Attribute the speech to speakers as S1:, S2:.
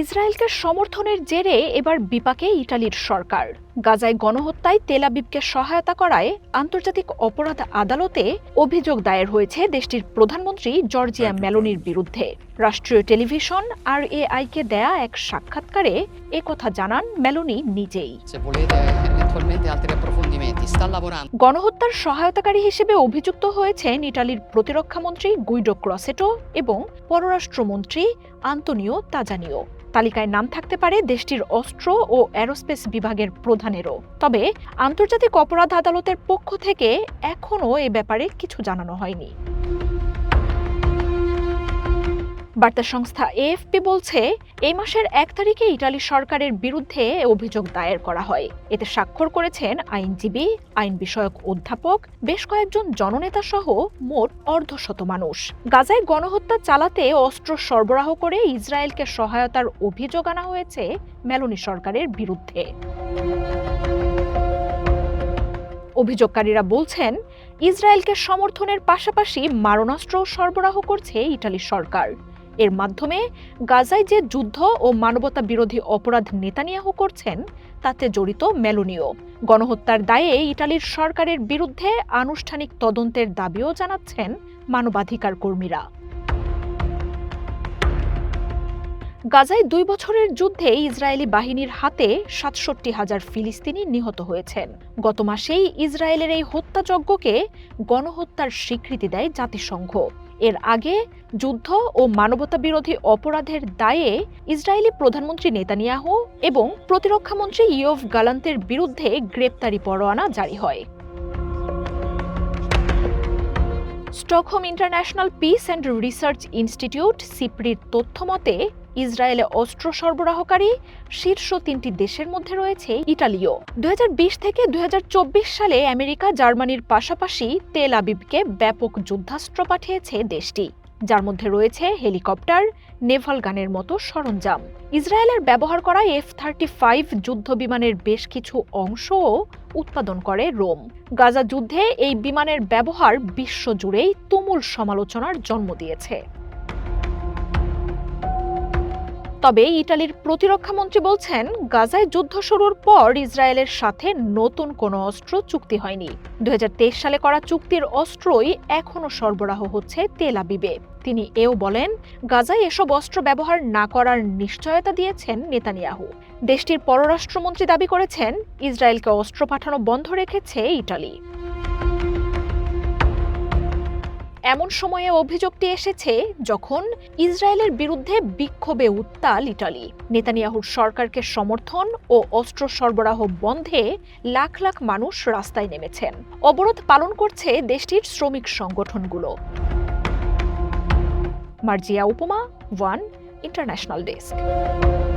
S1: ইসরায়েলকে সমর্থনের জেরে এবার বিপাকে ইটালির সরকার। গাজায় গণহত্যায় তেলাবিবকে সহায়তা করায় আন্তর্জাতিক অপরাধ আদালতে অভিযোগ দায়ের হয়েছে দেশটির প্রধানমন্ত্রী জর্জিয়া মেলোনির বিরুদ্ধে। রাষ্ট্রীয় টেলিভিশন আর এআইকে দেয়া এক সাক্ষাৎকারে একথা জানান মেলোনি নিজেই. গণহত্যার সহায়তাকারী হিসেবে অভিযুক্ত হয়েছেন ইটালির প্রতিরক্ষামন্ত্রী গুইডো ক্রসেটো এবং পররাষ্ট্রমন্ত্রী আন্তনিও তাজানিও। তালিকায় নাম থাকতে পারে দেশটির অস্ত্র ও অ্যারোস্পেস বিভাগের প্রধানেরও। তবে আন্তর্জাতিক অপরাধ আদালতের পক্ষ থেকে এখনও এ ব্যাপারে কিছু জানানো হয়নি। বার্তা সংস্থা এএফপি বলছে, এই মাসের এক তারিখে ইটালি সরকারের বিরুদ্ধে অভিযোগ দায়ের করা হয়। এতে স্বাক্ষর করেছেন আইনজীবী, আইন বিষয়ক অধ্যাপক, বেশ কয়েকজন জননেতা সহ মোট অর্ধশত মানুষ। গাজায় গণহত্যা চালাতে অস্ত্র সরবরাহ করে ইসরায়েলকে সহায়তার অভিযোগ আনা হয়েছে মেলোনি সরকারের বিরুদ্ধে। অভিযোগকারীরা বলছেন, ইসরায়েলকে সমর্থনের পাশাপাশি মারণাস্ত্র সরবরাহ করছে ইটালি সরকার। এর মাধ্যমে গাজায় যে যুদ্ধ ও মানবতা বিরোধী অপরাধ নেতানিয়াহু করছেন, তাতে জড়িত মেলোনিও গণহত্যার দায়ে ইটালির সরকারের বিরুদ্ধে আনুষ্ঠানিক তদন্তের দাবিও জানাচ্ছেন মানবাধিকার কর্মীরা। গাজায় দুই বছরের যুদ্ধে ইসরায়েলি বাহিনীর হাতে সাতষট্টি হাজার ফিলিস্তিনি নিহত হয়েছেন। গত মাসেই ইসরায়েলের এই হত্যাযজ্ঞকে গণহত্যার স্বীকৃতি দেয় জাতিসংঘ। এর আগে যুদ্ধ ও মানবতা বিরোধী অপরাধের দায়ে ইসরায়েলি প্রধানমন্ত্রী নেতানিয়াহু এবং প্রতিরক্ষামন্ত্রী ইয়ফ গালান্তের বিরুদ্ধে গ্রেপ্তারি পরোয়ানা জারি হয়। Stockholm international peace and research institute, সিপ্রির তথ্য মতে, ইসরায়েলে অস্ত্র সরবরাহকারী শীর্ষ তিনটি দেশের মধ্যে রয়েছে ইটালিও। দুই হাজার বিশ থেকে দুই হাজার চব্বিশ সালে আমেরিকা জার্মানির পাশাপাশি তেল আবিবকে ব্যাপক যুদ্ধাস্ত্র পাঠিয়েছে দেশটি, যার মধ্যে রয়েছে হেলিকপ্টার নেভাল গানের মতো সরঞ্জাম। ইসরায়েলের ব্যবহার করা এফ থার্টি ফাইভ যুদ্ধ বিমানের বেশ কিছু অংশও উৎপাদন করে রোম। গাজা যুদ্ধে এই বিমানের ব্যবহার বিশ্বজুড়েই তুমুল সমালোচনার জন্ম দিয়েছে। তবে ইটালির প্রতিরক্ষামন্ত্রী বলছেন, গাজায় যুদ্ধ শুরুর পর ইসরায়েলের সাথে নতুন কোনো অস্ত্র চুক্তি হয়নি। দু হাজার তেইশ সালে করা চুক্তির অস্ত্রই এখনও সরবরাহ হচ্ছে তেল আবিবে। তিনি এও বলেন, গাজায় এসব অস্ত্র ব্যবহার না করার নিশ্চয়তা দিয়েছেন নেতানিয়াহু। দেশটির পররাষ্ট্রমন্ত্রী দাবি করেছেন, ইসরায়েলকে অস্ত্র পাঠানো বন্ধ রেখেছে ইটালি। এমন সময়ে অভিযোগটি এসেছে যখন ইসরায়েলের বিরুদ্ধে বিক্ষোভে উত্তাল ইটালি। নেতানিয়াহুর সরকারকে সমর্থন ও অস্ত্র সরবরাহ বন্ধে লাখ লাখ মানুষ রাস্তায় নেমেছেন। অবরোধ পালন করছে দেশটির শ্রমিক সংগঠনগুলো। Marzia Upoma one international desk